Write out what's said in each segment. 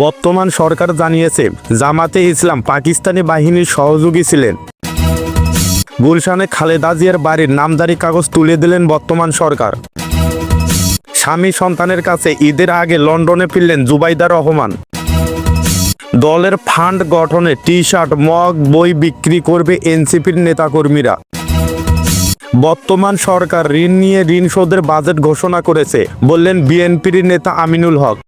বর্তমান সরকার জানিয়েছে, জামাতে ইসলাম পাকিস্তানি বাহিনীর সহযোগী ছিলেন। গুলশানে খালেদা জিয়ার বাড়ির নামদারি কাগজ তুলে দিলেন বর্তমান সরকার। স্বামী সন্তানের কাছে ঈদের আগে লন্ডনে ফিরলেন জুবাইদা রহমান। দলের ফান্ড গঠনে টি শার্ট মগ, বই বিক্রি করবে এনসিপির নেতাকর্মীরা। বর্তমান সরকার ঋণ নিয়ে ঋণ শোধের বাজেট ঘোষণা করেছে, বললেন বিএনপির নেতা আমিনুল হক।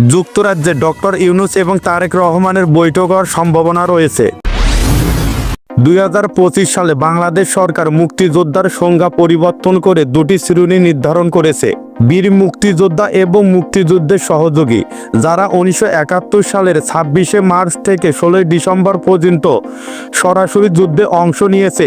যুক্তরাজ্যে ডক্টর ইউনুস এবং তারেক রহমানের বৈঠক হওয়ার সম্ভাবনা রয়েছে। দুই হাজার পঁচিশ সালে বাংলাদেশ সরকার মুক্তিযোদ্ধার সংজ্ঞা পরিবর্তন করে দুটি শ্রেণি নির্ধারণ করেছে। বীর মুক্তিযোদ্ধা এবং মুক্তিযুদ্ধের সহযোগী, যারা উনিশশো একাত্তর সালের ছাব্বিশে মার্চ থেকে ষোলোই ডিসেম্বর পর্যন্ত সরাসরি যুদ্ধে অংশ নিয়েছে।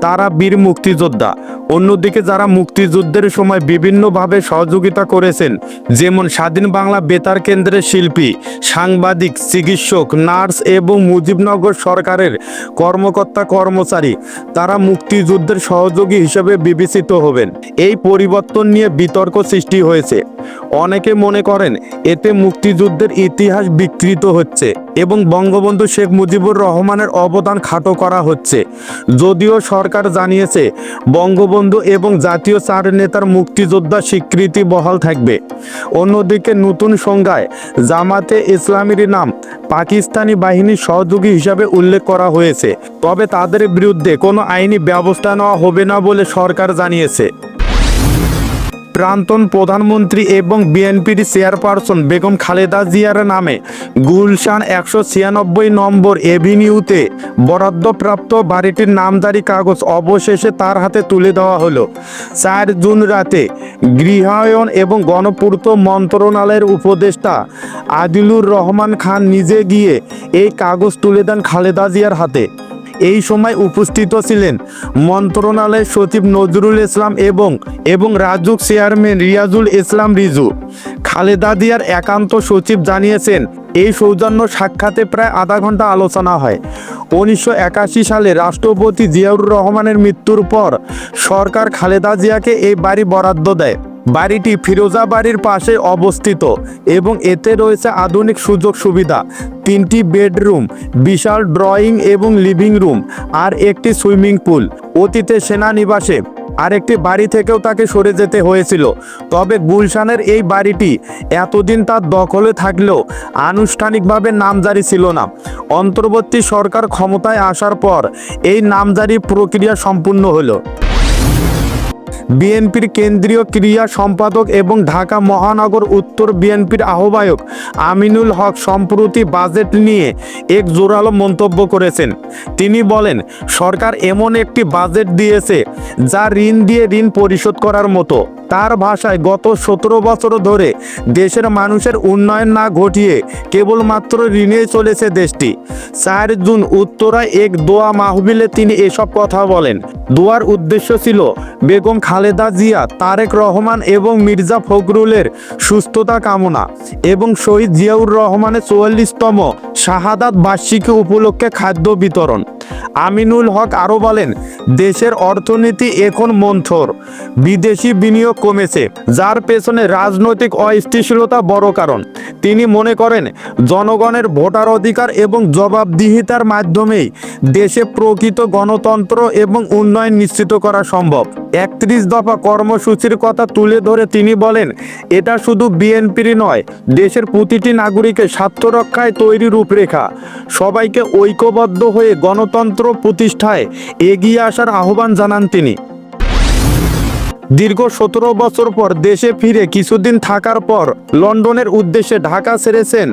তারা বীর মুক্তিযোদ্ধা। অন্যদিকে যারা মুক্তিযুদ্ধের সময় বিভিন্নভাবে সহযোগিতা করেছেন, যেমন স্বাধীন বাংলা বেতার কেন্দ্রের শিল্পী, সাংবাদিক, চিকিৎসক, নার্স এবং মুজিবনগর সরকারের কর্মকর্তা কর্মচারী, তারা মুক্তিযুদ্ধের সহযোগী হিসেবে বিবেচিত হবেন। এই পরিবর্তন নিয়ে বিতর্ক সৃষ্টি হয়েছে। অনেকে মনে করেন, এতে মুক্তিযুদ্ধের ইতিহাস বিকৃত হচ্ছে। এবং বঙ্গবন্ধু শেখ মুজিবুর রহমানের অবদান খাটো করা হচ্ছে। যদিও সরকার জানিয়েছে, বঙ্গবন্ধু এবং জাতীয় চার নেতার মুক্তিযোদ্ধা স্বীকৃতি বহাল থাকবে। অন্যদিকে নতুন সংজ্ঞায়, জামাতে ইসলামীর নাম পাকিস্তানি বাহিনীর সহযোগী হিসাবে উল্লেখ করা হয়েছে। তবে তাদের বিরুদ্ধে কোনো আইনি ব্যবস্থা নেওয়া হবে না বলে সরকার জানিয়েছে। প্রাক্তন প্রধানমন্ত্রী এবং বিএনপির চেয়ারপারসন বেগম খালেদা জিয়ার নামে গুলশান একশো ছিয়ানব্বই নম্বর এভিনিউতে বরাদ্দপ্রাপ্ত বাড়িটির নামজারি কাগজ অবশেষে তার হাতে তুলে দেওয়া হলো। চার জুন রাতে গৃহায়ন এবং গণপূর্ত মন্ত্রণালয়ের উপদেষ্টা আদিলুর রহমান খান নিজে গিয়ে এই কাগজ তুলে দেন খালেদা জিয়ার হাতে। এই সময় উপস্থিত ছিলেন মন্ত্রণালয়ের সচিব নজরুল ইসলাম এবং এবং রাজুক চেয়ারম্যান রিয়াজুল ইসলাম রিজু। খালেদা দিয়ার একান্ত সচিব জানিয়েছেন, এই সৌজন্য সাক্ষাতে প্রায় আধা ঘণ্টা আলোচনা হয়। উনিশশো একাশি সালে রাষ্ট্রপতি জিয়াউর রহমানের মৃত্যুর পর সরকার খালেদা জিয়াকে এই বাড়ি বরাদ্দ দেয়। বাড়িটি ফিরোজা বাড়ির পাশে অবস্থিত এবং এতে রয়েছে আধুনিক সুযোগ সুবিধা, তিনটি বেডরুম, বিশাল ড্রয়িং এবং লিভিং রুম আর একটি সুইমিং পুল। অতীতে সেনানিবাসে আরেকটি বাড়ি থেকেও তাকে সরে যেতে হয়েছিল, তবে গুলশানের এই বাড়িটি এতদিন তার দখলে থাকলেও আনুষ্ঠানিকভাবে নামজারি ছিল না। অন্তর্বর্তী সরকার ক্ষমতায় আসার পর এই নামজারি প্রক্রিয়া সম্পূর্ণ হলো। বিএনপির কেন্দ্রীয় ক্রিয়া সম্পাদক এবং ঢাকা মহানগর উত্তর বিএনপির আহ্বায়ক আমিনুল হক সম্প্রতি বাজেট নিয়ে এক জোরালো মন্তব্য করেছেন। তিনি বলেন, সরকার এমন একটি বাজেট দিয়েছে যা ঋণ দিয়ে ঋণ পরিশোধ করার মতো। তার ভাষায় গত সতেরো বছর ধরে দেশের মানুষের উন্নয়ন না ঘটিয়ে কেবলমাত্র ঋণে চলেছে দেশটি। চার জুন উত্তরায় এক দোয়া মাহবিলে তিনি এসব কথা বলেন। দোয়ার উদ্দেশ্য ছিল বেগম খালেদা জিয়া, তারেক রহমান এবং মির্জা ফখরুলের সুস্থতা কামনা এবং শহীদ জিয়াউর রহমানের চুয়াল্লিশতম শাহাদাত বার্ষিকী উপলক্ষে খাদ্য বিতরণ। আমিনুল হক আরও বলেন, দেশের অর্থনীতি এখন মন্থর, বিদেশি বিনিয়োগ কমেছে, যার পেছনে রাজনৈতিক অস্থিতিশীলতা বড় কারণ। তিনি মনে করেন, জনগণের ভোটার অধিকার এবং জবাবদিহিতার মাধ্যমেই দেশে প্রকৃত গণতন্ত্র এবং উন্নয়ন নিশ্চিত করা সম্ভব। একত্রিশ দফা কর্মসূচির কথা তুলে ধরে তিনি বলেন, এটা শুধু বিএনপির নয়, দেশের প্রতিটি নাগরিকের স্বার্থ রক্ষায় তৈরি রূপরেখা। সবাইকে ঐক্যবদ্ধ হয়ে গণতন্ত্র প্রতিষ্ঠায় এগিয়ে আসার আহ্বান জানান তিনি। দীর্ঘ সতেরো বছর পর দেশে ফিরে কিছুদিন থাকার পর লন্ডনের উদ্দেশ্যে ঢাকা ছেড়েছেন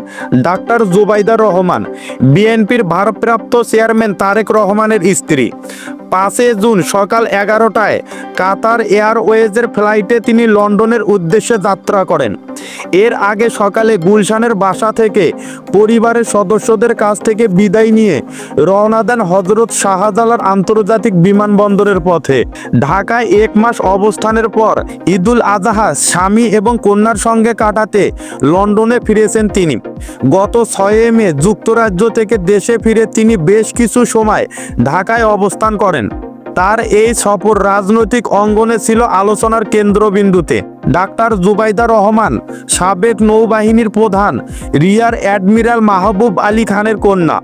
ডাক্তার জুবাইদা রহমান। বিএনপির ভারপ্রাপ্ত চেয়ারম্যান তারেক রহমানের স্ত্রী। পাঁচে জুন সকাল এগারোটায় কাতার এয়ারওয়েজের ফ্লাইটে তিনি লন্ডনের উদ্দেশ্যে যাত্রা করেন। এর আগে সকালে গুলশানের বাসা থেকে পরিবারের সদস্যদের কাছ থেকে বিদায় নিয়ে রওনা দেন হজরত শাহজালাল আন্তর্জাতিক বিমানবন্দরের পথে। ঢাকায় এক মাস অবস্থানের পর ঈদুল আজহা স্বামী এবং কন্যার সঙ্গে কাটাতে লন্ডনে ফিরেছেন তিনি। গত ছয় মে যুক্তরাজ্য থেকে দেশে ফিরে তিনি বেশ কিছু সময় ঢাকায় অবস্থান করেন। তার এই সফর রাজনৈতিক অঙ্গনে ছিল আলোচনার কেন্দ্রবিন্দুতে। ডাক্তার জুবাইদা রহমান, সাবেক নৌবাহিনীর প্রধান, রিয়ার অ্যাডমিরাল মাহবুব আলী খানের কন্যা।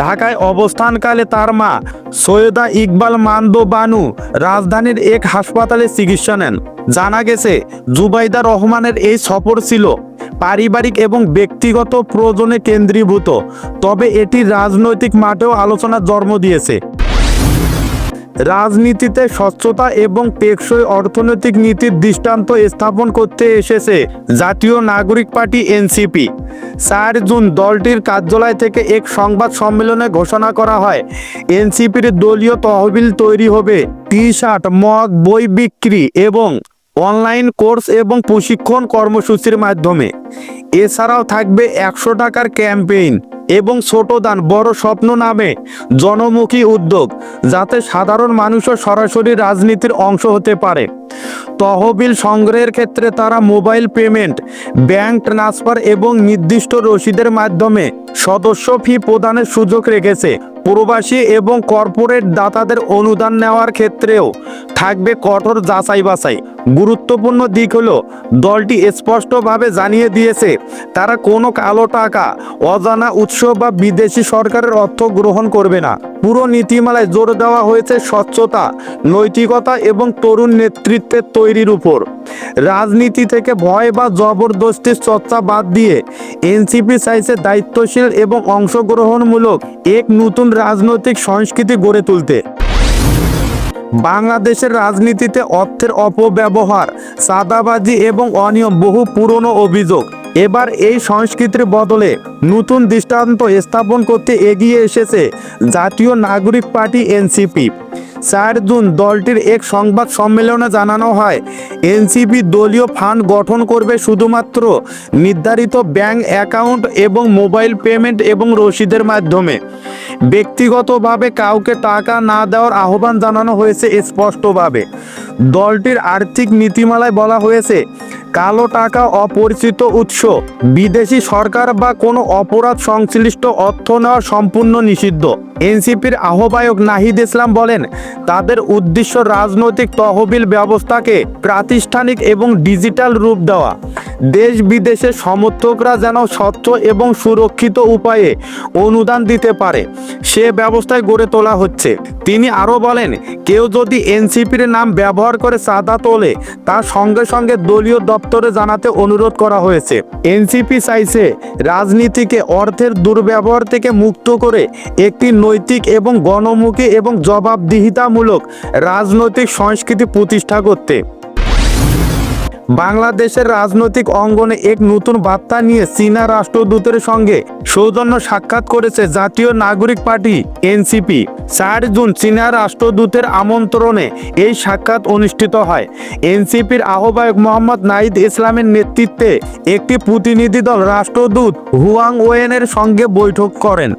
ঢাকায় অবস্থানকালে তার মা সৈয়দা ইকবাল মান্দো বানু রাজধানীর এক হাসপাতালে চিকিৎসা নেন। জানা গেছে, জুবাইদা রহমানের এই সফর ছিল পারিবারিক এবং ব্যক্তিগত প্রয়োজনে কেন্দ্রীভূত, তবে এটি রাজনৈতিক মাঠেও আলোচনার জন্ম দিয়েছে। রাজনীতিতে স্বচ্ছতা এবং টেকসই অর্থনৈতিক নীতির দৃষ্টান্ত স্থাপন করতে এসেছে জাতীয় নাগরিক পার্টি এনসিপি। চার জুন দলটির কার্যালয় থেকে এক সংবাদ সম্মেলনে ঘোষণা করা হয়, এনসিপির দলীয় তহবিল তৈরি হবে টি শার্ট মগ, বই বিক্রি এবং অনলাইন কোর্স এবং প্রশিক্ষণ কর্মসূচির মাধ্যমে। এছাড়াও থাকবে একশো টাকার ক্যাম্পেইন। এবং ছোট দান, বড় স্বপ্ন নামে জনমুখী উদ্যোগ, যাতে সাধারণ মানুষও সরাসরি রাজনীতির অংশ হতে পারে। তহবিল সংগ্রহের ক্ষেত্রে তারা মোবাইল পেমেন্ট, ব্যাংক ট্রান্সফার এবং নির্দিষ্ট রসিদের মাধ্যমে সদস্য ফি প্রদানের সুযোগ রেখেছে। প্রবাসী এবং কর্পোরেট দাতাদের অনুদান নেওয়ার ক্ষেত্রেও থাকবে কঠোর যাচাই বাছাই গুরুত্বপূর্ণ দিক হলো, দলটি স্পষ্টভাবে জানিয়ে দিয়েছে, তারা কোনো কালো টাকা, অজানা উৎস বা বিদেশি সরকারের অর্থ গ্রহণ করবে না। পুরো নীতিমালায় জোর দেওয়া হয়েছে স্বচ্ছতা, নৈতিকতা এবং তরুণ নেতৃত্বের তৈরির উপর। রাজনীতি থেকে ভয় বা জবরদস্তির চর্চা বাদ দিয়ে, এনসিপি চাইছে দায়িত্বশীল এবং অংশগ্রহণমূলক এক নতুন রাজনৈতিক সংস্কৃতি গড়ে তুলতে। বাংলাদেশের রাজনীতিতে অর্থের অপব্যবহার সাদাবাজি এবং অনিয়ম বহু পুরনো অভিযোগ। এবার এই সংস্কৃতির বদলে নতুন দৃষ্টান্ত স্থাপন করতে এগিয়ে এসেছে জাতীয় নাগরিক পার্টি এনসিপি। চার জুন দলটির এক সংবাদ সম্মেলনে জানানো হয়, এনসিপি দলীয় ফান্ড গঠন করবে শুধুমাত্র নির্ধারিত ব্যাংক অ্যাকাউন্ট এবং মোবাইল পেমেন্ট এবং রসিদের মাধ্যমে। ব্যক্তিগতভাবে কাউকে টাকা না দেওয়ার আহ্বান জানানো হয়েছে স্পষ্টভাবে। দলটির আর্থিক নীতিমালায় বলা হয়েছে, কালো টাকা অপরিচিত উৎস, বিদেশি সরকার বা কোনো অপরাধ সংশ্লিষ্ট অর্থ নেওয়া সম্পূর্ণ নিষিদ্ধ। এনসিপির আহ্বায়ক নাহিদ ইসলাম বলেন, তাদের উদ্দেশ্য রাজনৈতিক তহবিল ব্যবস্থাকে প্রাতিষ্ঠানিক এবং ডিজিটাল রূপ দেওয়া। দেশ বিদেশের সমর্থকরা যেন স্বচ্ছ এবং সুরক্ষিত উপায়ে অনুদান দিতে পারে। সে ব্যবস্থায় গড়ে তোলা হচ্ছে। তিনি আরও বলেন, কেউ যদি এনসিপির নাম ব্যবহার করে চাঁদা তোলে তার সঙ্গে সঙ্গে দলীয় দপ্তরে জানাতে অনুরোধ করা হয়েছে। এনসিপি চাইছে রাজনীতিকে অর্থের দুর্ব্যবহার থেকে মুক্ত করে একটি নৈতিক এবং গণমুখী এবং জবাবদিহিতামূলক রাজনৈতিক সংস্কৃতি প্রতিষ্ঠা করতে। বাংলাদেশের রাজনৈতিক অঙ্গনে এক নতুন বার্তা নিয়ে চীনা রাষ্ট্রদূতের সঙ্গে সৌজন্য সাক্ষাৎ করেছে জাতীয় নাগরিক পার্টি, এনসিপি। চার জুন চীনা রাষ্ট্রদূতের আমন্ত্রণে এই সাক্ষাৎ অনুষ্ঠিত হয়। এনসিপির আহ্বায়ক মোহাম্মদ নাইদ ইসলামের নেতৃত্বে একটি প্রতিনিধি দল রাষ্ট্রদূত হুয়াং ওয়েনের সঙ্গে বৈঠক করেন।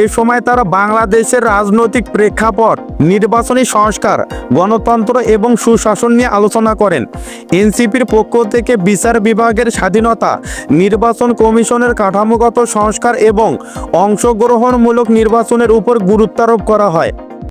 এ সময় তারা বাংলাদেশের রাজনৈতিক প্রেক্ষাপট, নির্বাচনী সংস্কার, গণতন্ত্র এবং সুশাসন নিয়ে আলোচনা করেন। এনসিপির পক্ষ থেকে বিচার বিভাগের স্বাধীনতা, নির্বাচন কমিশনের কাঠামোগত সংস্কার এবং অংশগ্রহণমূলক নির্বাচনের উপর গুরুত্বারোপ করা হয়।